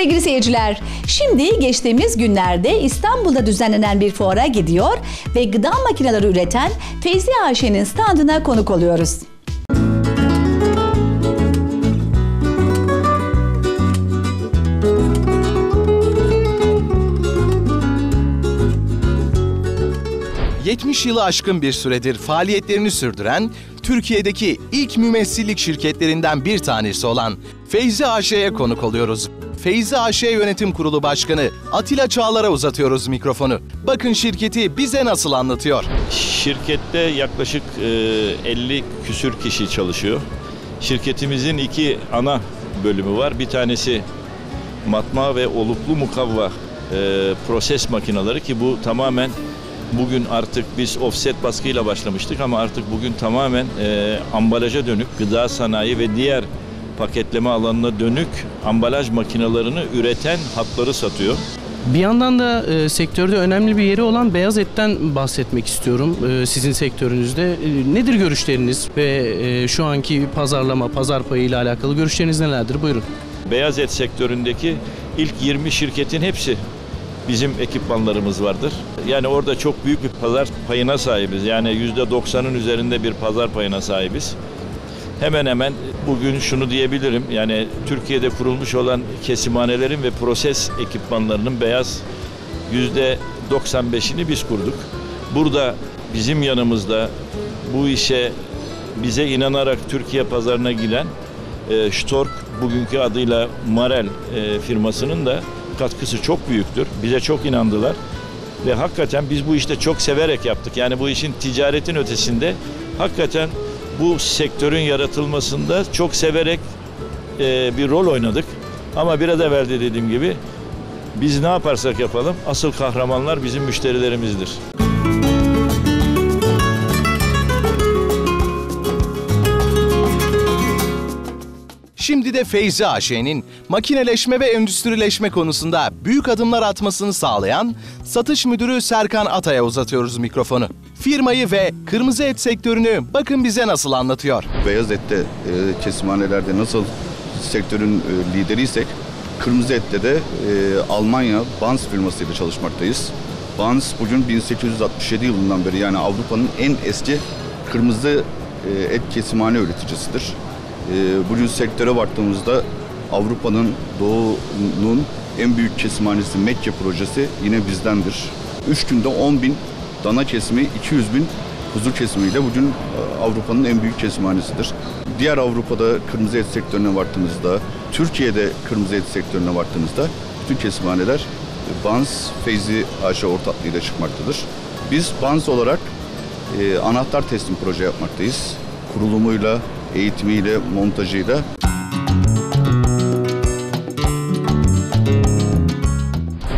Sevgili seyirciler, şimdi geçtiğimiz günlerde İstanbul'da düzenlenen bir fuara gidiyor ve gıda makineleri üreten Feyzi Ayşe'nin standına konuk oluyoruz. – 70 yılı aşkın bir süredir faaliyetlerini sürdüren Türkiye'deki ilk mümessillik şirketlerinden bir tanesi olan Feyzi AŞ'ye konuk oluyoruz. Feyzi AŞ Yönetim Kurulu Başkanı Atilla Çağlar'a uzatıyoruz mikrofonu. Bakın şirketi bize nasıl anlatıyor. Şirkette yaklaşık e, 50 küsür kişi çalışıyor. Şirketimizin iki ana bölümü var. Bir tanesi matma ve oluklu mukavva e, proses makineleri ki bu tamamen bugün artık biz offset baskıyla başlamıştık ama artık bugün tamamen e, ambalaja dönük gıda sanayi ve diğer paketleme alanına dönük ambalaj makinalarını üreten hatları satıyor. Bir yandan da e, sektörde önemli bir yeri olan beyaz etten bahsetmek istiyorum e, sizin sektörünüzde. E, nedir görüşleriniz ve e, şu anki pazarlama, pazar payı ile alakalı görüşleriniz nelerdir? Buyurun. Beyaz et sektöründeki ilk 20 şirketin hepsi bizim ekipmanlarımız vardır. Yani orada çok büyük bir pazar payına sahibiz. Yani %90'ın üzerinde bir pazar payına sahibiz. Hemen hemen bugün şunu diyebilirim. Yani Türkiye'de kurulmuş olan kesimhanelerin ve proses ekipmanlarının beyaz %95'ini biz kurduk. Burada bizim yanımızda bu işe bize inanarak Türkiye pazarına giren e, Stork bugünkü adıyla Marel e, firmasının da katkısı çok büyüktür. Bize çok inandılar ve hakikaten biz bu işte çok severek yaptık. Yani bu işin ticaretin ötesinde hakikaten bu sektörün yaratılmasında çok severek e, bir rol oynadık. Ama biraz evvel de dediğim gibi biz ne yaparsak yapalım asıl kahramanlar bizim müşterilerimizdir. Şimdi de Feyzi AŞ'nin makineleşme ve endüstrileşme konusunda büyük adımlar atmasını sağlayan satış müdürü Serkan Atay'a uzatıyoruz mikrofonu. Firmayı ve kırmızı et sektörünü bakın bize nasıl anlatıyor. Beyaz ette, e, kesimhanelerde nasıl sektörün e, lideriysek, kırmızı ette de e, Almanya Bans firmasıyla çalışmaktayız. Bans bugün 1867 yılından beri yani Avrupa'nın en eski kırmızı e, et kesimhane üreticisidir. E, bugün sektöre baktığımızda Avrupa'nın doğunun en büyük kesimhanesi Mekke projesi yine bizdendir. 3 günde 10 bin dana kesimi, 200 bin kuzu kesimiyle bugün e, Avrupa'nın en büyük kesimhanesidir. Diğer Avrupa'da kırmızı et sektörüne baktığımızda, Türkiye'de kırmızı et sektörüne baktığımızda bütün kesimhaneler Bans Feyzi AŞ ortaklığıyla çıkmaktadır. Biz Bans olarak e, anahtar teslim proje yapmaktayız. Kurulumuyla, eğitimiyle, montajıyla.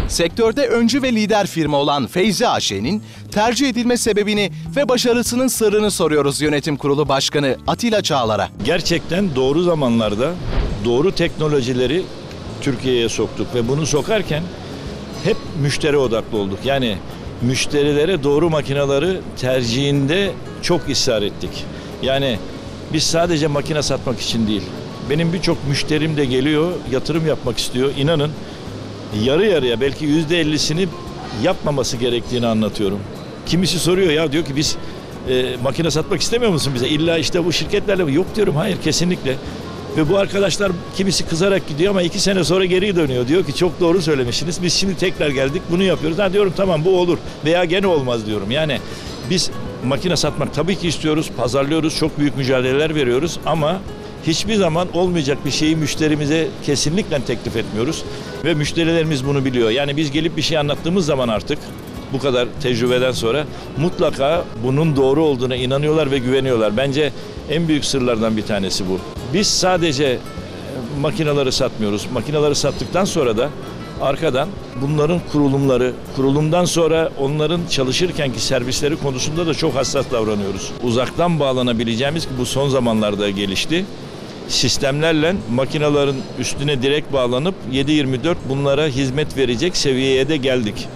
Sektörde öncü ve lider firma olan Feyzi AŞ'nin tercih edilme sebebini ve başarısının sırrını soruyoruz yönetim kurulu başkanı Atilla Çağlar'a. Gerçekten doğru zamanlarda doğru teknolojileri Türkiye'ye soktuk ve bunu sokarken hep müşteri odaklı olduk. Yani müşterilere doğru makineleri tercihinde çok ısrar ettik. Yani biz sadece makine satmak için değil. Benim birçok müşterim de geliyor, yatırım yapmak istiyor. İnanın yarı yarıya belki yüzde ellisini yapmaması gerektiğini anlatıyorum. Kimisi soruyor ya diyor ki biz e, makine satmak istemiyor musun bize? İlla işte bu şirketlerle yok diyorum. Hayır kesinlikle. Ve bu arkadaşlar kimisi kızarak gidiyor ama iki sene sonra geri dönüyor. Diyor ki çok doğru söylemişsiniz. Biz şimdi tekrar geldik bunu yapıyoruz. Ha diyorum tamam bu olur veya gene olmaz diyorum. Yani biz makine satmak tabii ki istiyoruz. Pazarlıyoruz. Çok büyük mücadeleler veriyoruz ama hiçbir zaman olmayacak bir şeyi müşterimize kesinlikle teklif etmiyoruz. Ve müşterilerimiz bunu biliyor. Yani biz gelip bir şey anlattığımız zaman artık bu kadar tecrübeden sonra mutlaka bunun doğru olduğuna inanıyorlar ve güveniyorlar. Bence en büyük sırlardan bir tanesi bu. Biz sadece e, makinaları satmıyoruz. Makinaları sattıktan sonra da arkadan bunların kurulumları, kurulumdan sonra onların çalışırkenki servisleri konusunda da çok hassas davranıyoruz. Uzaktan bağlanabileceğimiz ki bu son zamanlarda gelişti sistemlerle makinaların üstüne direkt bağlanıp 7-24 bunlara hizmet verecek seviyeye de geldik.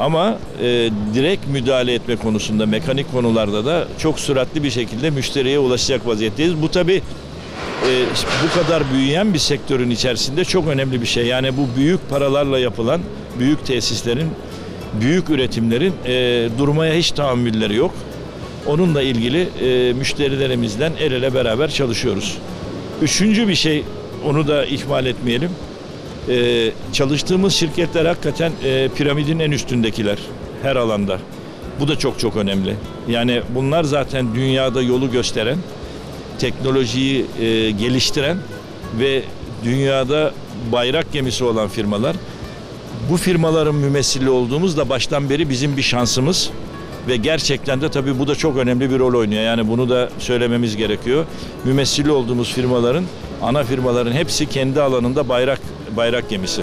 Ama e, direkt müdahale etme konusunda, mekanik konularda da çok süratli bir şekilde müşteriye ulaşacak vaziyetteyiz. Bu tabi e, bu kadar büyüyen bir sektörün içerisinde çok önemli bir şey. Yani bu büyük paralarla yapılan büyük tesislerin, büyük üretimlerin e, durmaya hiç tahammülleri yok. Onunla ilgili e, müşterilerimizle el ele beraber çalışıyoruz. Üçüncü bir şey, onu da ihmal etmeyelim. E, çalıştığımız şirketler hakikaten e, piramidin en üstündekiler her alanda. Bu da çok çok önemli. Yani bunlar zaten dünyada yolu gösteren, teknolojiyi e, geliştiren ve dünyada bayrak gemisi olan firmalar. Bu firmaların mümessili olduğumuz da baştan beri bizim bir şansımız ve gerçekten de tabii bu da çok önemli bir rol oynuyor. Yani bunu da söylememiz gerekiyor. Mümessili olduğumuz firmaların, ana firmaların hepsi kendi alanında bayrak bayrak gemisi.